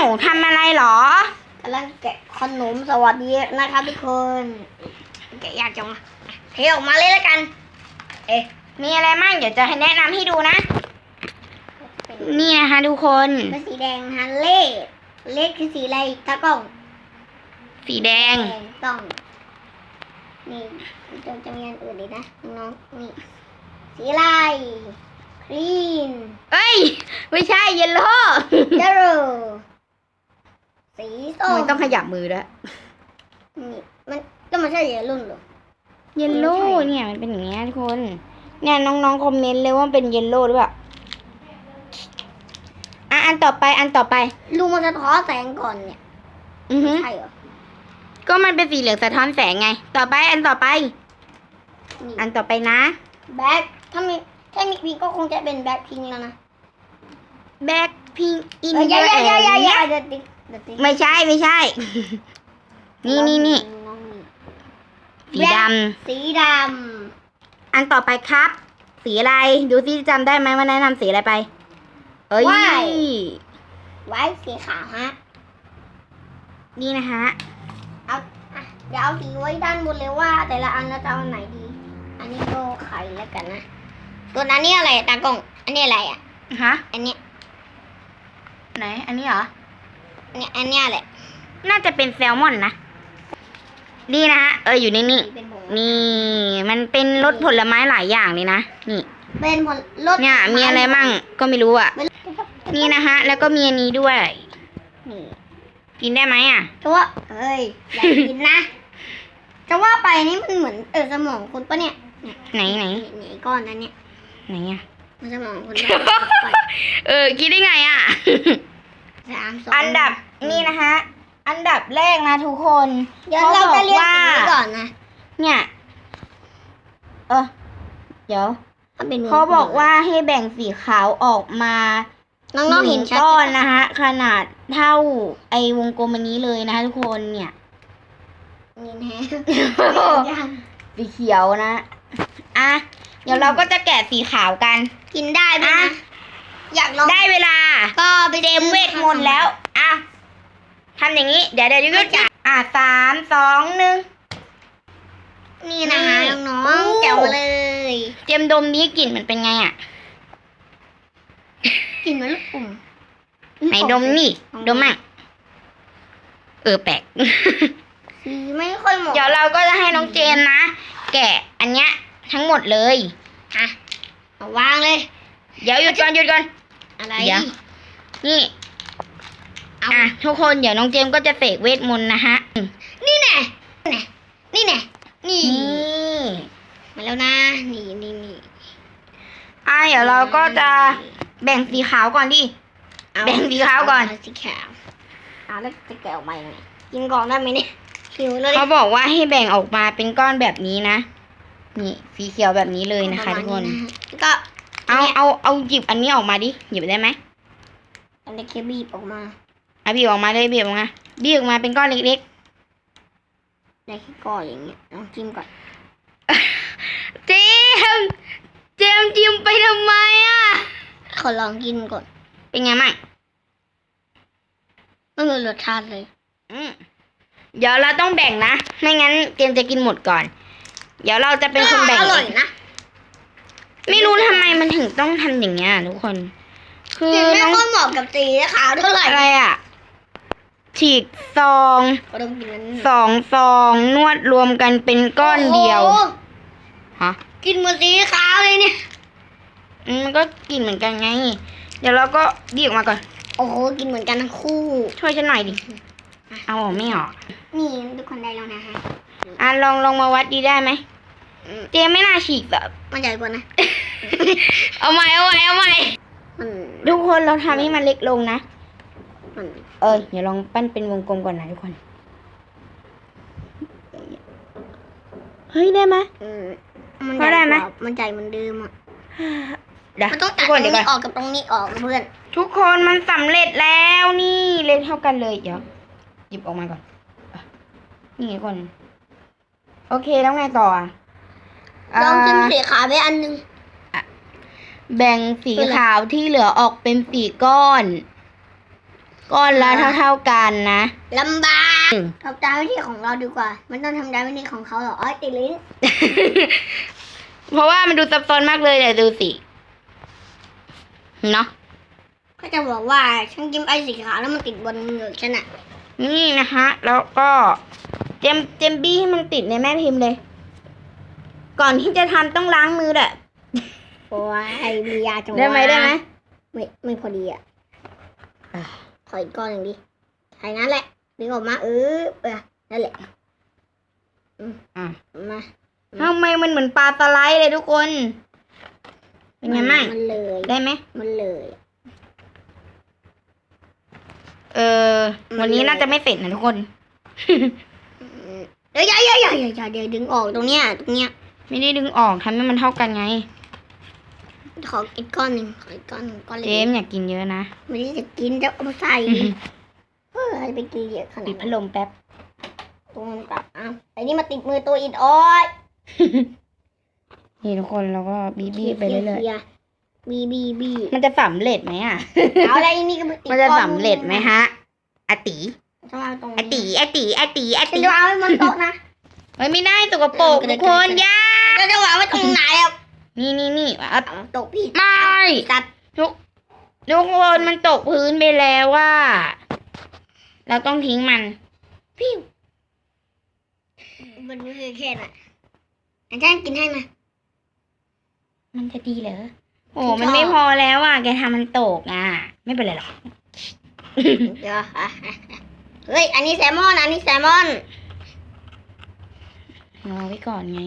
าวทำอะไรเหรอกำลังแกะขนมสวัสดีนะครับทุกคนแกะยากจังวะอะเทออกมาเลยแล้วกัน เอ๊ะมีอะไรมั่งเดี๋ยวจะให้แนะนำให้ดูนะ นี่นะคะทุกคนเป็นสีแดงนะฮะเล่เล่คือสีอะไรตากล้อง สีแดงแดงต้องนี่จะจะมีอันอื่นอีกนะน้องๆนี่ สีอะไรครีนเอ้ย ไม่ใช่เยลโล่เยลโล สีส้มมันต้องขยับมือด้วยนี่มันก็มันใช่เยลโล่เหรอ เยลโล่ไม่ใช่ เนี่ยมันเป็นอย่างเงี้ยทุกคน เนี่ยน้องๆคอมเมนต์เลยว่ามันเป็นเยลโล่หรือเปล่าอะอันต่อไปอันต่อไปลูกมันสะท้อนแสงก่อนเนี่ยอือฮึใช่เหรอก็มันเป็นสีเหลืองสะท้อนแสงไง ต่อไปอันต่อไป นี่อันต่อไปนะ แบ็คถ้ามีถ้ามีพิงก็คงจะเป็นแบ็คพิงแล้วนะแบ็คพิงอินเออเดอย่าออย่าอย่าอย่าอย่าร์เดี๋ยวติ๊กเดี๋ยวติ๊ก ไม่ใช่ไม่ใช่ นี่นี่นี่องนี่สีดสีดำ อันต่อไปครับ สีอะไร ดูซิจำได้ไหมว่าแนะนำสีอะไรไป เอ้ยำไว้สีขาวฮะ นี่นะฮะ เอาอะเดี๋ยวเอาสีไว้ด้านบนเลยว่า แต่ละอันเราจะเอาอันไหนดี อันนี้ก็ไข่แล้วกันนะ ตัวนั้นนี่อะไรตากล้อง อันนี้อะไรอะ ฮะ อันเนี้ยไหน อันนี้เหรออัน เนี้ยอันเนี้ยแหละน่าจะเป็นแซลมอนนะ นี่นะฮะ เอออยู่ในนี่ เป็นผงนี่มันเป็นรสผลไม้หลายอย่างเลยนะ นี่ เป็นผลรสเนี่ย มีอะไรมั่งก็ไม่รู้อะไม่รู้นี่นะฮะ แล้วก็มีอันนี้ด้วย นี่กินได้ไหมอะจะว่าเอ้ยอย่ากินนะ จะว่าไปนี่มันเหมือนเออสมองคุณปะเนี่ยเนี่ยไหนไหนนี่ไอ้ก้อนนั้นเนี่ย ไหนอะมันสมองคุณเออ กินได้ไงอะ สามสองอันดับนี่นะคะอันดับแรกนะทุกคนเดี๋ยวเราจะเรียกว่าสีก่อนนะ เนี่ย เออเดี๋ยวถ้าเป็นเขาบอกว่าให้แบ่งสีขาวออกมาน้องๆเห็นชัดก้อนนะคะขนาดเท่าไอวงกลมอันนี้เลยนะคะทุกคนเนี่ยนี่แน่สีเขียวนะ อะ เดี๋ยวเราก็จะแกะสีขาวกัน กินได้ไหมอะนะ อยากลองได้เวลาก็ไปเต็มเวทมนต์แล้วอะทำอย่างนี้ เดี๋ยวเดี๋ยวยุดจ้ะอะสามสองหนึ่งนี่นะคะนี่น้อโอ้งๆแจ๋วเลย เตรียมดมนี้กลิ่นมันเป็นไงอะกินเหมือนลูกปุ่มไหนดมนี่ ดมมั่งเออแปลกสีไม่ค่อยเหมาะเดี๋ยวเราก็จะให้น้องเจนนะ แกะอันเนี้ยทั้งหมดเลยอะเอาวางเลย เดี๋ยวหยุดก่อนหยุดก่อน อะไรเดี๋ยวนี่ เอาอะทุกคนเดี๋ยวน้องเจมส์ก็จะเสกเวทมนต์นะฮะ นี่แน่นี่แน่นี่นี่มาแล้วนะ นี่นี่นี่อะเดี๋ยวเราก็จะแบ่งสีขาวก่อนดิ เอาแบ่งสีขาวก่อน เสีขาวเอาแล้วจะแกะออกมายังไงกินก่อนได้ไหมเนี่ยหิวแล้วเขาบอกว่าให้แบ่งออกมาเป็นก้อนแบบนี้นะ นี่สีเขียวแบบนี้เลยนะคะทุกคนก็ เอาเอาเอาหยิบอันนี้ออกมาดิหยิบได้ไหมอันนี้แค่บีบออกมาเอาบีบออกมาเลยบีบออกมาบีบออกมาเป็นก้อนเล็กได้แค่ก้อนอย่างเงี้ยลองจิ้มก่อนๆเจมส์เจมส์จิ้มไปทำไมอะขอลองกินก่อน เป็นไงมั่งไม่มีรสชาติเลย อืมเดี๋ยวเราต้องแบ่งนะ ไม่งั้นเจมส์จะกินหมดก่อน เดี๋ยวเราจะเป็นคนแบ่งอร่อยเองนะ ไม่รู้ทำไมมันถึงต้องทำอย่างเงี้ยทุกคน คือกินไม่น้องค่อยเหมาะกับสีขาวเท่าไหร่อะไรอะฉีกซองก็ต้องกินนั้นสองซองนวดรวมกันเป็นก้อนเดียวโอ้โหฮะกินเหมือนสีขาวเลยเนี่ย อืมมันก็กินเหมือนกันไง เดี๋ยวเราก็ดีออกมาก่อน โอ้โห กินเหมือนกันทั้งคู่ ช่วยฉันหน่อยดิ เอาออกไม่ออกนี่ทุกคนได้แล้วนะฮะอะลองลองมาวัดดีได้ไหมอืม เจมไม่น่าฉีกแบบมันใหญ่กว่านะ เอาใหม่เอาใหม่เอาใหม่มันทุกคนเราทำให้มันเล็กลงนะ มันเออเดี๋ยวลองปั้นเป็นวงกลมก่อนนะทุกคน เฮ้ยได้ไหมอืมมันพอได้ไหมใญ่กว่ามันใหญ่เหมือนเดิมอะเดี๋ยวมันต้องทุตัดกตครนงเดี๋ยวก่นี้อนออกกับตรงนี้ออกนะเพื่อนทุกคนมันสำเร็จแล้วนี่เล็กเท่ากันเลย เดี๋ยวหยิบออกมาก่อนอะนี่ไงก่อน โอเคแล้วไงต่ออะ ลองจิ้มอ่าสีขาวไปอันหนึงแบ่งสีขาวที่เหลือออกเป็นสีก้อน ก้อนละเท่าๆกันนะลำบากอืมทำตามวิธีของเราดีกว่า มันต้องทำตามวิธีของเขาเหรออ้อยติดลิ้น เพราะว่ามันดูซับซ้อนมากเลยเดี๋ยวดูสิเนาะก็จะบอกว่าฉันกินไอสีขาวแล้วมันติดบนเหงือกฉันอะนี่นะคะ แล้วก็เจมเจมบี้ให้มันติดในแม่พิมพ์เลย ก่อนที่จะทำต้องล้างมือแหละโอ้ยมียาจังวะได้ไหมได้ไหมไม่ไม่พอดีอะอะขออีกก้อนหนึ่งดิใช่นั้นแหละดึงออกมาเออเออนั่นแหละอะมาทำไมมันเหมือนปลาสไลด์เลยทุกคน เป็นไงมั่งมันเลยได้ไหมมันเลย เออ วันนี้น่าจะไม่เสร็จนะทุกคน เดี๋ยวอย่าอย่าอย่าอย่าอย่าเดี๋ยวดึงออกตรงเนี้ยตรงเนี้ย ไม่ได้ดึงออกทำให้มันเท่ากันไง ขออีกก้อนหนึ่งขออีกก้อนหนึ่งก้อนเล็เจกมส์อยากกินเยอะนะไม่ได้จะกินจะเอามาใส่เออให้ไปกินเยอะขนาปิดดนั้พัดนลมแป๊บตรงนั้นกลับอ้าวไอ้นี่มาติดมือตัวอิดโอ้ยนี่ทุกคนเราก็บีบีไปเรื่อยยบีบีบีๆ มันจะสำเร็จไหมอะ เอาอะไรนี่ก็มาติดมันจะสำเร็จไหมฮะอาติต้องเอาตรงอานี้ติอาติอาติอาฉันติจะวางไว้บนโต๊ะนะ เฮ้ยไม่ได้สกปรกเออทุกคนอย่า เราจะวางไว้ตรงไหนอะนี่นี่นี่เอาเอาโต๊ะพี่ไม่ตัดทุกทุกคนมันตกพื้นไปแล้วว่า เราต้องทิ้งมันพี่มันไม่เคยแค่น่ะอันฉันกินให้มามันจะดีเหรอโอ้ฉันชอบมันไม่พอแล้วอะ แกทำมันตกอะ ไม่เป็นไรหรอกเดี๋ยวอะเฮ้ย อันนี้แซลมอน อันนี้แซลมอนรอไว้ก่อนไง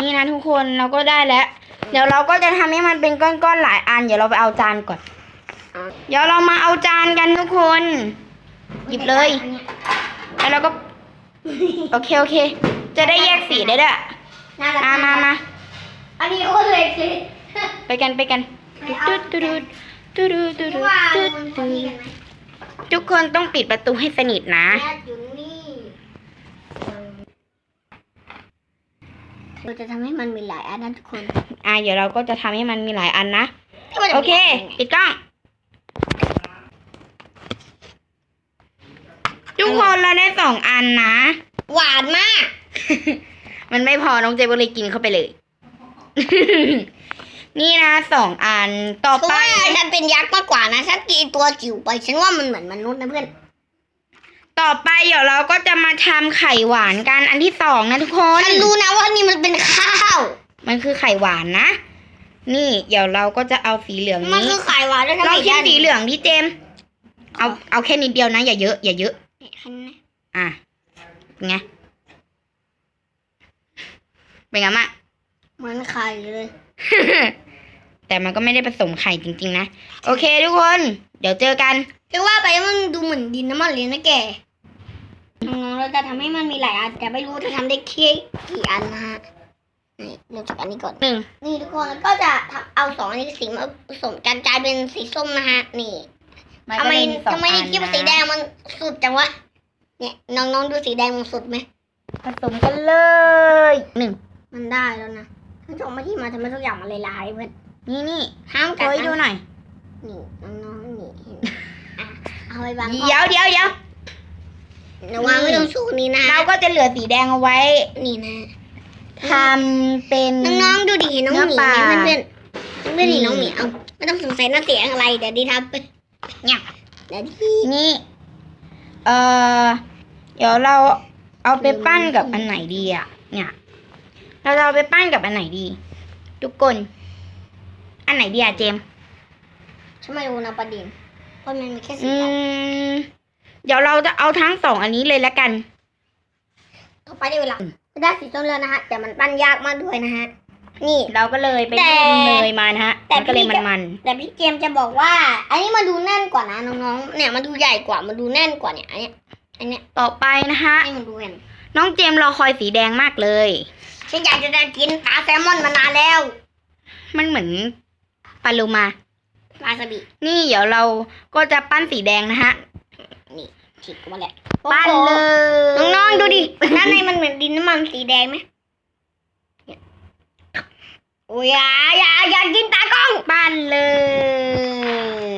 นี่นะทุกคนเราก็ได้แล้ว เดี๋ยวเราก็จะทำให้มันเป็นก้อนๆหลายอัน เดี๋ยวเราไปเอาจานก่อนอะเดี๋ยวเรามาเอาจานกันทุกคน หยิบเลย แล้วเราก็ โอเคโอเค จะได้แยกสีได้ด้วยน่ารักมามามาอันนี้โคตรเล็กเลยไปกันไปกันตุ๊ดตุ๊ดตุ๊ดตุ๊ดตุ๊ดตุ๊ดว่าตุ๊ดมันพอตุ๊ดีดกันไหมทุกคนต้องปิดประตูให้สนิทนะ แม่อยู่นี่ เราจะทำให้มันมีหลายอันนะทุกคนอ่าเดี๋ยวเราก็จะทำให้มันมีหลายอันนะที่มันจะโอมีเค หลายนไงปิดกล้อง ทุกคนเราได้สองอันนะ หวานมาก มันไม่พอน้องเจก็เลยกินเข้าไปเลย นี่นะสองอันต่อเพราะไป ว่าฉันเป็นยักษ์มากกว่านะฉันกินตัวจิ๋วไป ฉันว่ามันเหมือนมนุษย์นะเพื่อน ต่อไปเดี๋ยวเราก็จะมาทำไข่หวานกันอันที่สองนะทุกคนฉันรู้นะว่านี่มันเป็นข้าว มันคือไข่หวานนะ นี่เดี๋ยวเราก็จะเอาสีเหลืองมันนี้คือไข่หวานแล้วลองชิมสีเหลืองดิเจมส์เอาเอาแค่นิดเดียวนะ อย่าเยอะอย่าเยอะอะเป็นไงเป็นไงมะเหมือนไข่เลย แต่มันก็ไม่ได้ผสมไข่จริง ๆ นะ โอเคทุกคน เดี๋ยวเจอกันจะว่าไปมันดูเหมือนดินน้ำมันเลยนะแกน้องๆเราจะทำให้มันมีหลายอัน แต่ไม่รู้จะทำได้แค่กี่อันนะฮะนี่เริ่มจากอันนี้ก่อนหนึ่งนี่ทุกคนแล้วก็จะทำเอาสองอันนี้สีมาผสมกันกลายเป็นสีส้มนะฮะนี่ทำไมทำไมนี่คิดว่าสีแดงมันสุดจังวะเนี่ยน้องๆดูสีแดงมันสุดไหมผสมกันเลยหนึ่งมันได้แล้วนะท่านชมมาที่มาทำให้ทุกอย่างมันลายๆเพื่อน นี่นี่ห้ามโชกัดว์ให้ดูนะหน่อย นี่น้องๆนี่เห็นอะเอาไปวางเดี๋ยวเดี๋ยวเดี๋ยวเดี๋ยววางไว้ตรงสูงนี้นะเราก็จะเหลือสีแดงเอาไว้นี่นะ ทำเป็น น้องๆดูดิน้องหมีเนื้อปลา เพื่อนๆเพื่อนๆดินี่น้องหมีเอาไม่ต้องสงสัยหน้าเสียงอะไรเดี๋ยวดีทำไปเนี่ยเดี๋ยวดี นี่ เอ่อเดี๋ยวเราเอาไปปั้นกับอันไหนดีอะ เนี่ย เราจะเอาไปปั้นกับอันไหนดี ทุกคน อันไหนดีอะเจมส์ฉันไม่รู้นะประเด็นเพราะมันมีแค่สีอืดมเดี๋ยวเราจะเอาทั้งสองอันนี้เลยละกันำต่อไปได้เวลาได้สีส้มแล้วนะฮะ แต่มันปั้นยากมากด้วยนะฮะ นี่ เราก็เลยไปแต่นึ่งเนยมานะฮะแต่มันก็เลยพี่มันจะมันแต่พี่เจมส์จะบอกว่า อันนี้มาดูแน่นกว่านะน้องๆ เนี่ยมาดูใหญ่กว่ามาดูแน่นกว่าเนี่ย อันเนี้ย อันเนี้ยๆ ต่อไปนะฮะ ให้มันดูแน่นน้องเจมส์รอคอยสีแดงมากเลย ฉันอยากจะได้กินปลาแซลมอนมานานแล้ว มันเหมือน ปลาโลมาปลาสบินี่เดี๋ยวเราก็จะปั้นสีแดงนะฮะฉีกออกมาแหละปั้นโอ้โหเลยน้องๆดูดิด้านในมันเหมือนดินน้ำมันสีแดงไหมเนี่ยโอ้ยอย่าอย่าอย่ากินตากล้องปั้นเล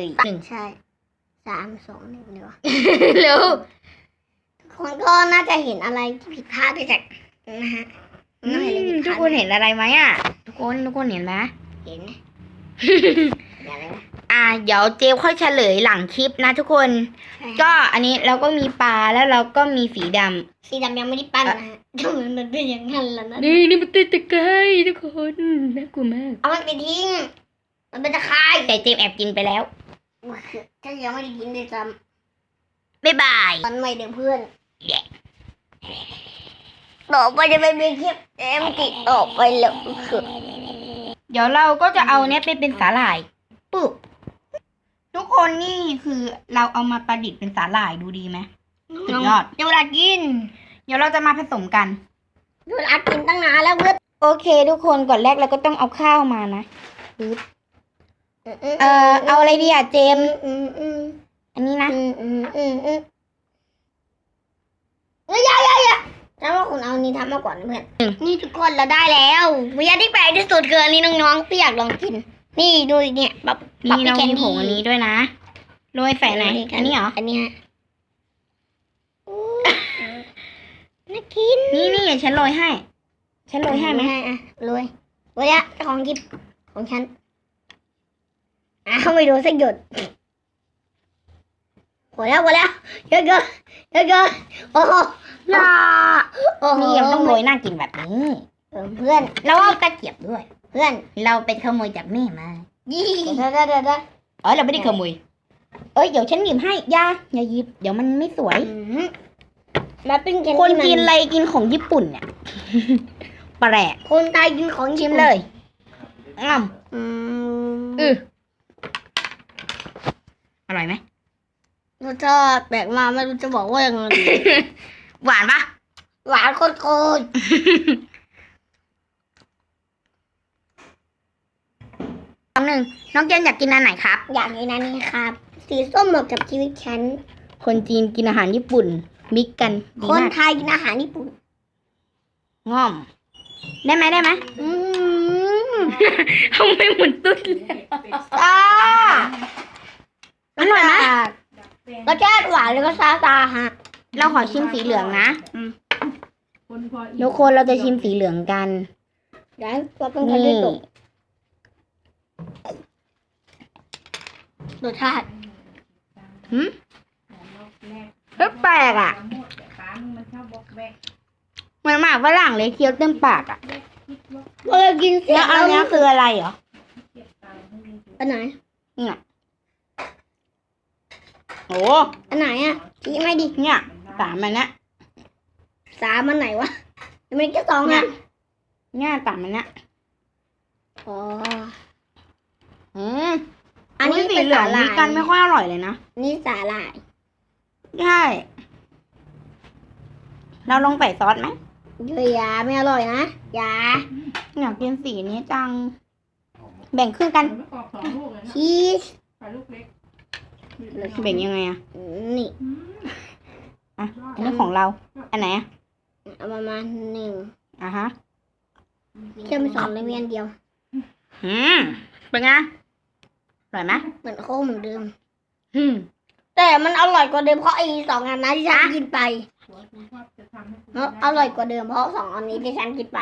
ยหนึ่งใช่สามสองหนึ่งเดี๋ยวเร็วคนก็น่าจะเห็นอะไรที่ผิดพลาดไปจากนะฮะอืน่าจะเห็นอะไรมผิดพทุลากดคนเห็นอะไรไหมอะ ทุกคนทุกคนเห็นไหมเห็นไหมเห็น อะไรนะอ่า เดี๋ยวเจค่อยเฉลยหลังคลิปนะทุกคนใช่ก็อันนี้เราก็มีปลาแล้วเราก็มีสีดำ สีดำยังไม่ได้ปั้นนะฮะทำไมมันเป็นอย่างนั้นล่ะนะนี่นี่มันติดตะไคร้ทุกคนน่ากลัวมาก เอามันไปทิ้ง มันเป็นตะไคร้แต่เจมแอบกินไปแล้วฉันยังไม่ได้กินเลยซ้บ๊ายบายำตอนใหม่เดี๋ยวเพื่อนแย่ ต่อไปจะไปเป็นคลิปเอ็มติออกไปแล้วคือ เดี๋ยวเราก็จะเอาเนี้ยไปเป็นสาหร่ายปุ๊บทุกคนนี่คือเราเอามาประดิษฐ์เป็นสาหร่ายดูดีไหมสุดยอดเดี๋ยวเวลากิน เดี๋ยวเราจะมาผสมกันเดี๋ยวเวลากินตั้งนานแล้วเพื่อนโอเค ทุกคนก่อนแรกเราก็ต้องเอาข้าวมานะเอ่อเอาอะไรดีอะเจมส์อืมอืมอันนี้นะอืมอืมอืมอืมเอ้ยอยาอยาอยา ฉันว่าคุณเอานี้ทำมาก่อนนะเพื่อน นี่ทุกคนเราได้แล้ววิญญาณที่แปลกที่สุดคืออันนี้น้องๆพี่อยากลองกิน นี่ดูเนี่ยแบบนี่เรามีผงอันนี้ด้วยนะโรยใส่ไหนอันนี้เหรอ อันนี้ฮะน่ากินนี่นี่ฉันโรยให้ ฉันโรยให้ไหมให้อะโรยโรยอะเจ้าของกิฟของฉันอ้าวไม่ดูสักหยด หมดแล้วหมดแล้วเยอะเกินเยอะเกินโอ้โหอย่าโอ้โหนี่ยังต้องโรยน่ากินแบบนี้เออเพื่อนเราเอาตะเกียบด้วย เพื่อนเราเป็นขโมยจากแม่มายี่เดี๋ยวเดี๋ยวเดี๋ยวเดี๋ยวเออเราไม่ได้ขโมยเอ้ยเดี๋ยวฉันหยิบให้อยาอย่าหยิบเดี๋ยวมันไม่สวยอืมมาปิ้งกันคนกินอะไรกินของญี่ปุ่นเนี่ยแปลกคนไทยกินของชิญี่มปุ่นเลยอ้ํอืมอืออร่อยไหม รสชาติแปลกมากไม่รู้จะบอกว่ายังไงดีหวานปะหวานโคตรคำหนึ่งน้องเจนอยากกินอันไหนครับๆอย่างนี้นะนี่ครับ สีส้มเหมาะกับชีวิตฉัน คนจีนกินอาหารญี่ปุ่น มิกกันดีคนมากไทยกินอาหารญี่ปุ่น ง่อม ได้ไหมได้ไหมอืมทำไมหมุนตุ้นเลยซ่าอร่อยไหม รสชาติหวานแล้วก็ซาซาฮะ เราขอชิมสีเหลืองนะคนพออีกทุกคนเราจะชิมสีเหลืองกันเดี๋ยวเราต้องทำนี่ด้วยตกรสชาติหืมรอบแรกเฮ้ยแปลกอะหมดแต่ป้ามึงมันชอบบอกแบกเหมือนหมากฝรั่งเลยเคี้ยวเต็มปากอะคิดว่าเออกินเสร็จแล้วอันเนี้ยคืออะไรเหรอเก็บตังค์ให้ดีอันไหนเนี่ย โอ้อันไหนอะชี้ไม่ดิเนี่ยสามอันเนี้ยสามอันไหนวะยังไม่แค่สองเนี่อะยเนี่ยสามอันเนี้ยอ๋อ อืมอันนี้สีเป็นเหลือสางหร่ามีกันไม่ยค่อยอร่อยเลยนะ นี่สาหร่ายใช่ เราลองใส่ซอสไหมเยอะยาไม่อร่อยนะยาอยากกินสีนี้จัง แบ่งครึ่งกันมันไม่กรอบสองลูกเลยนะชีสปลาลูกเล็ก แบ่งยังไงอะนี่อืมอะอันนี้ของเรา อันไหนอะเอาประมาณหนึ่งอะฮะเชื่อมสองเลยมีอันเดียวอืมเป็นไง อร่อยไหมเหมือนโค้งเหมือนเดิมอืมแต่มันอร่อยกว่าเดิมเพราะไอ้สองอันนั้นที่ฉันกินไปหัวคุณชอบจะทำให้คุณมันอร่อยกว่าเดิมเพราะสองอันนี้ที่ฉันกินไป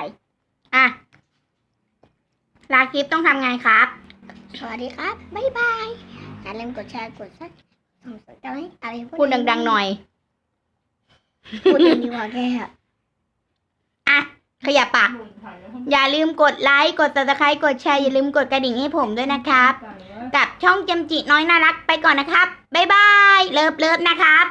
อะ ลาคลิปต้องทำไงครับ สวัสดีครับ บ๊ายบาย อย่าลืมกดแชร์กดซับส่งสัญญาณอะไรพูดดังๆหน่อย พูดดังดีกว่าแค่อะขยับปากหมุนถ่ายแล้วให้อย่าลืมกดไลค์ กด subscribe กดแชร์ อย่าลืมกดกระดิ่งให้ผมด้วยนะครับใส่ไว้กับช่องจำจิน้อยน่ารักไปก่อนนะครับ บ๊ายบาย เลิฟเลิฟนะครับ